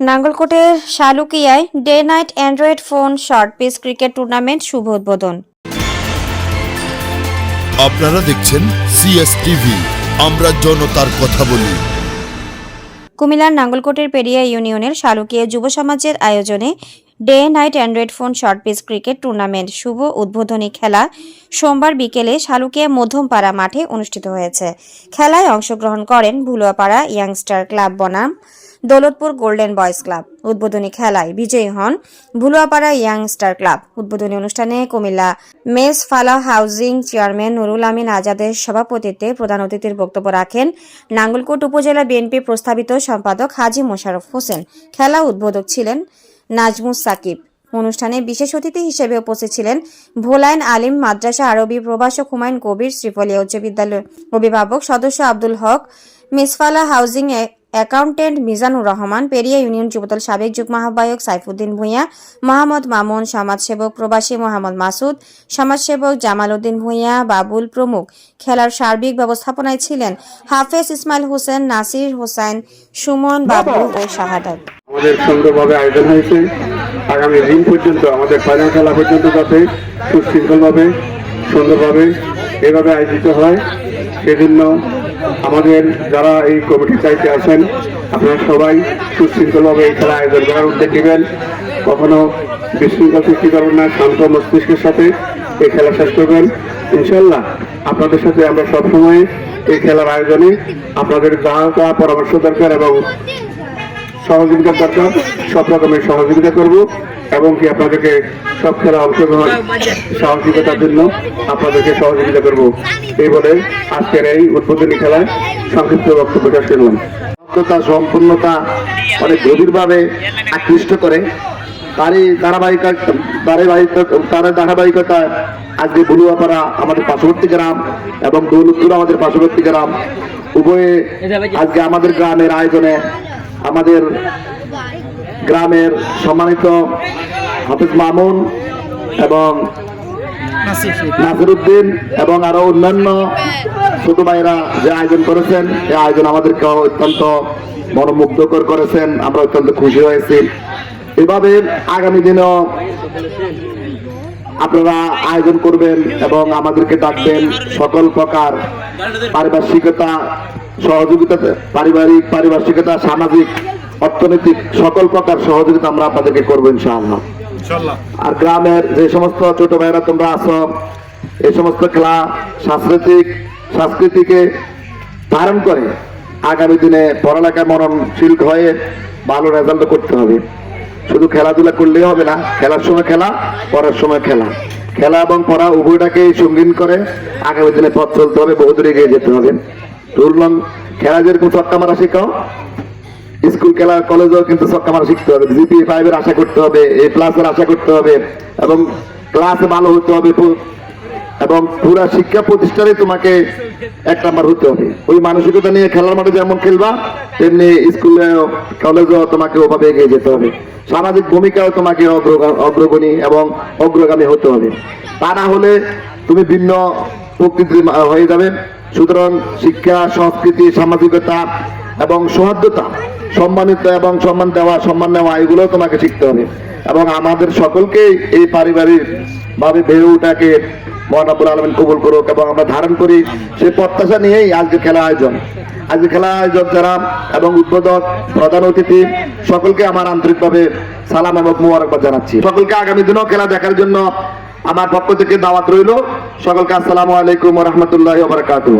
নাঙ্গলকোটের শালুকিয়ায় day night android phone short piece cricket tournament শুভ উদ্বোধন। আপনারা দেখছেন সিএস টিভি আমরা জনতার কথা বলি। কুমিল্লার নাঙ্গলকোটের পেরিয়া ইউনিয়নের শালুকিয়া যুব সমাজের আয়োজনে day night android phone short piece cricket tournament শুভ উদ্বোধনী খেলা সোমবার বিকেলে শালুকিয়া মধ্যমপাড়া মাঠে অনুষ্ঠিত হয়েছে। খেলায় অংশগ্রহণ করেন ভুলুয়াপাড়া ইয়াংস্টার ক্লাব বনাম দৌলতপুর গোল্ডেন বয়েজ ক্লাব। উদ্বোধনী খেলায় বিজয়ী হন ভুলুয়াপাড়া ইয়াংস্টার ক্লাব। উদ্বোধনী অনুষ্ঠানে কুমিল্লা মেস ফালা হাউজিং চেয়ারম্যান নুরুল আমিন আজাদের সভাপতিত্বে প্রধান অতিথির বক্তব্য রাখেন নাঙ্গলকোট উপজেলা বিএনপি প্রস্তাবিত সম্পাদক হাজি মোশাররফ হোসেন। খেলা উদ্বোধক ছিলেন নাজমুস সাকিব। অনুষ্ঠানে বিশেষ অতিথি হিসেবে উপস্থিত ছিলেন ভোলাইন আলিম মাদ্রাসা আরবি প্রভাষক হুমায়ুন কবির, শ্রীফলিয়া উচ্চ বিদ্যালয়ের অভিভাবক সদস্য Abdul Haque Misfala housing accountant Mizanur Rahman, Peria union Jubo Dal সাবেক যুগ্ম আহ্বায়ক সাইফুদ্দিন ভূঁইয়া, মোহাম্মদ মামুন সমাজসেবক প্রবাসী মোহাম্মদ মাসুদ, সমাজসেবক জামাল উদ্দিন ভূঁইয়া, বাবুল প্রমুখ। খেলার সার্বিক ব্যবস্থাপনায় ছিলেন হাফেজ ইসমাইল হোসেন, নাসির হোসেন, সুমন বাবু ও শাহাদাত। আমাদের সুন্দরভাবে আয়োজন হয়েছে। আগামী দিন পর্যন্ত, আমাদের ফাইনাল খেলা পর্যন্ত যাতে সুশৃঙ্খলভাবে, সুন্দরভাবে এভাবে আয়োজিত হয় সেজন্য আমাদের যারা এই কমিটির চাইতে আছেন, আপনারা সবাই সুশৃঙ্খলভাবে এই খেলা আয়োজন করার উদ্যোগ নেবেন। কখনো বিশৃঙ্খল সৃষ্টি করবেন না, শান্ত মস্তিষ্কের সাথে এই খেলা শেষ করবেন। ইনশাল্লাহ আপনাদের সাথে আমরা সবসময় এই খেলার আয়োজনে আপনাদের যা যা পরামর্শ দরকার এবং সহযোগিতা দরকার, সব রকমের সহযোগিতা করব। এবং কি আপনাদেরকে সব খেলা অংশগ্রহণ সহযোগিতার জন্য আপনাদেরকে সহযোগিতা করব। এই বলে আজকের এই উদ্বোধনী খেলায় সংক্ষিপ্ত বক্তব্য শেষ করলাম। সম্পূর্ণতা অনেক গভীরভাবে আকৃষ্ট করে। তারই ধারাবাহিকতা ধারাবাহিকতা তার ধারাবাহিকতা আজকে বুলুয়াপাড়া আমাদের পার্শ্ববর্তী গ্রাম এবং দৌলতপুর আমাদের পার্শ্ববর্তী গ্রাম। উভয়ে আজকে আমাদের গ্রামের আয়োজনে আমাদের গ্রামের সম্মানিত হাফিজ মামুন এবং নাসিরুদ্দিন এবং আরও অন্যান্য ছোট ভাইরা যে আয়োজন করেছেন এই আয়োজন আমাদেরকে অত্যন্ত মনোমুগ্ধকর করেছেন। আমরা অত্যন্ত খুশি হয়েছি। এভাবে আগামী দিনেও আপনারা আয়োজন করবেন এবং আমাদেরকে ডাকবেন সকল প্রকার পারিপার্শ্বিকতা, সহযোগিতা, পারিবারিক, পারিপার্শ্বিকতা, সামাজিক অর্থনৈতিক সকল প্রকার সহযোগিতা আমরা আপনাদেরকে করব ইনশাআল্লাহ। আর গ্রামের যে সমস্ত ছোট ভাইরা তোমরা আছো এই সমস্ত খেলা সাংস্কৃতিক সংস্কৃতিকে ধারণ করে আগামী দিনে পড়ালেখায় মননশীল হয়ে ভালো রেজাল্ট করতে হবে। শুধু খেলাধুলা করলেই হবে না খেলার সময় খেলা পড়ার সময় খেলা। খেলা এবং পড়া উভয়টাকেই সঙ্গীন করে আগামী দিনে পথ চলতে হবে বহুদূর এগিয়ে যেতে হবে। তুললাম খেলা যেরকম চক্কা মারা শেখাও স্কুল খেলা কলেজেও কিন্তু ছক্কা মারা শিখতে হবে। জিপি ফাইভ এর আশা করতে হবে এ প্লাস এর আশা করতে হবে এবং ক্লাসে ভালো হতে হবে এবং পুরা শিক্ষা প্রতিষ্ঠানে তোমাকে এক নাম্বার হতে হবে। ওই মানসিকতা নিয়ে খেলার মাঠে যেমন খেলবা, তেমনি স্কুলে কলেজেও তোমাকে ওভাবে এগিয়ে যেতে হবে। সামাজিক ভূমিকাও তোমাকে অগ্রগণী এবং অগ্রগামী হতে হবে। তা না হলে তুমি ভিন্ন প্রকৃতির হয়ে যাবে। সুতরাং শিক্ষা, সংস্কৃতি, সামাজিকতা এবং সৌহার্দ্যতা, সম্মানিত এবং সম্মান দেওয়া, সম্মান নেওয়া, এগুলো তোমাকে শিখতে হবে। এবং আমাদের সকলকে এই পারিবারিক ভাবে বেড়ে ওঠাকে মহানবুল আলমিন কবুল করুক এবং আমরা ধারণ করি সে প্রত্যাশা নিয়েই আজকে খেলা আয়োজন। আজকে খেলা আয়োজক যারা এবং উদ্বোধক, প্রধান অতিথি, সকলকে আমার আন্তরিকভাবে সালাম এবং মুবারকবাদ জানাচ্ছি। সকলকে আগামী দিনেও খেলা দেখার জন্য আমার পক্ষ থেকে দাওয়াত রইল। সকলকে আসসালামু আলাইকুম রহমতুল্লাহ বারকাতুহ।